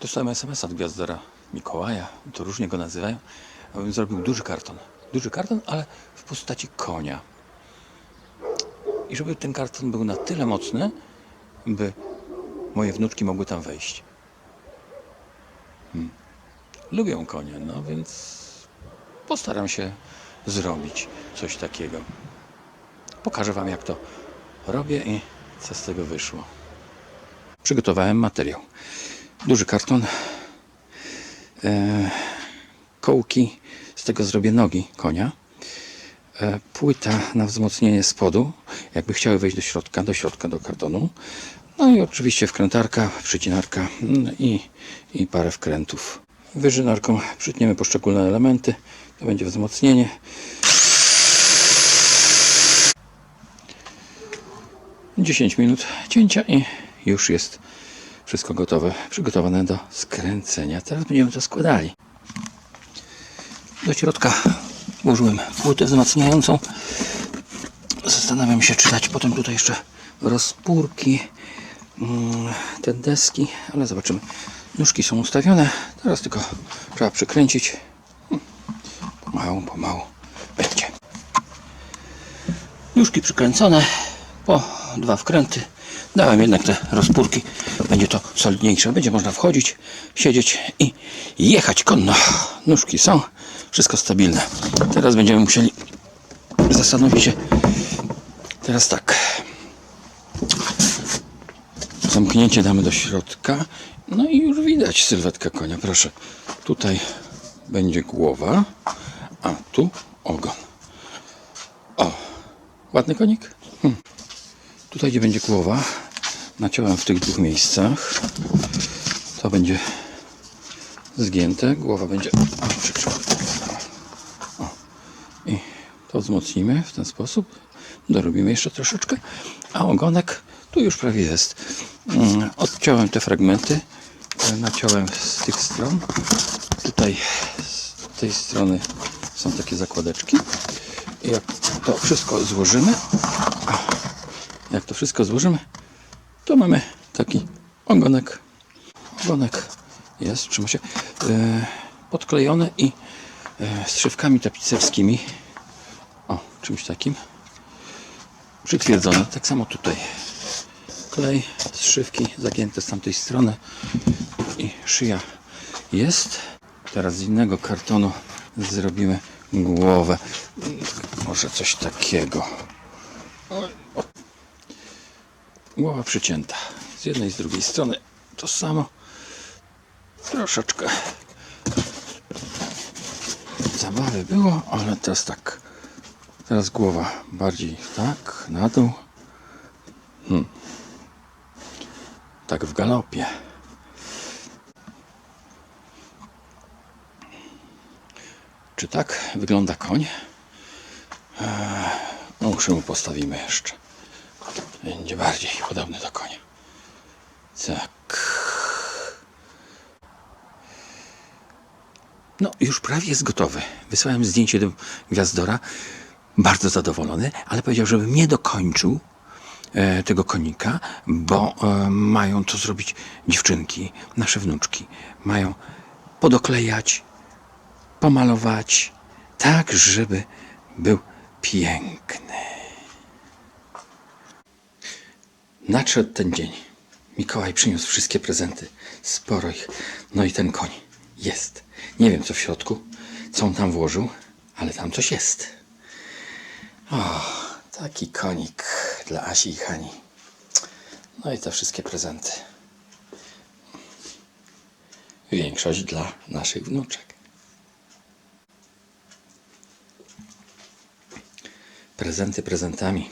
Dostałem SMS od Gwiazdora Mikołaja, to różnie go nazywają. Zrobił duży karton. Duży karton, ale w postaci konia. I żeby ten karton był na tyle mocny, by moje wnuczki mogły tam wejść. Hmm. Lubią konie, no więc postaram się zrobić coś takiego. Pokażę Wam, jak to robię i co z tego wyszło. Przygotowałem materiał. Duży karton, e, kołki, z tego zrobię nogi konia, e, płyta na wzmocnienie spodu, jakby chciały wejść do środka, do środka do kartonu. No i oczywiście wkrętarka, przycinarka mm, i, i parę wkrętów. Wyżynarką przytniemy poszczególne elementy. To będzie wzmocnienie. Dziesięć minut cięcia i już jest wszystko gotowe, przygotowane do skręcenia. Teraz będziemy to składali. Do środka włożyłem płytę wzmacniającą. Zastanawiam się, czy dać potem tutaj jeszcze rozpórki, mm, te deski, ale zobaczymy. Nóżki są ustawione, teraz tylko trzeba przykręcić. Pomału, pomału będzie. Nóżki przykręcone, po dwa wkręty. Dałem jednak te rozpórki, będzie to solidniejsze. Będzie można wchodzić, siedzieć i jechać konno. Nóżki są, wszystko stabilne. Teraz będziemy musieli zastanowić się. Teraz tak. Zamknięcie damy do środka. No i już widać sylwetkę konia. Proszę. Tutaj będzie głowa, a tu ogon. O, ładny konik. Hm. Tutaj, gdzie będzie głowa, naciąłem w tych dwóch miejscach. To będzie zgięte. Głowa będzie. O. I to wzmocnimy w ten sposób. Dorobimy jeszcze troszeczkę. A ogonek tu już prawie jest. Mm, Odciąłem te fragmenty. e, Naciąłem z tych stron. Tutaj z tej strony są takie zakładeczki. I jak to wszystko złożymy, jak to wszystko złożymy, to mamy taki ogonek. Ogonek jest, trzyma się, e, podklejony i e, strzywkami tapicerskimi, o, czymś takim, przytwierdzony. Tak samo tutaj. Klej, strzywki zagięte z tamtej strony i szyja jest. Teraz z innego kartonu zrobimy głowę. Może coś takiego. Głowa przycięta. Z jednej i z drugiej strony to samo. Troszeczkę zabawy było, ale teraz tak. Teraz głowa bardziej tak, na dół. Hmm. Tak w galopie. Czy tak wygląda koń? Eee, no, mu postawimy jeszcze. Będzie bardziej podobny do konia. Tak. No, już prawie jest gotowy. Wysłałem zdjęcie do Gwiazdora. Bardzo zadowolony, ale powiedział, żebym nie dokończył e, tego konika, bo e, mają to zrobić dziewczynki, nasze wnuczki. Mają podoklejać, pomalować, tak, żeby był piękny. Nadszedł ten dzień. Mikołaj przyniósł wszystkie prezenty. Sporo ich. No i ten koń jest. Nie wiem co w środku, co on tam włożył, ale tam coś jest. O, taki konik dla Asi i Hani. No i te wszystkie prezenty. Większość dla naszych wnuczek. Prezenty prezentami,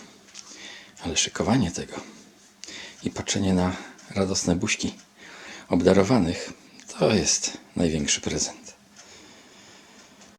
ale szykowanie tego i patrzenie na radosne buźki obdarowanych to jest największy prezent.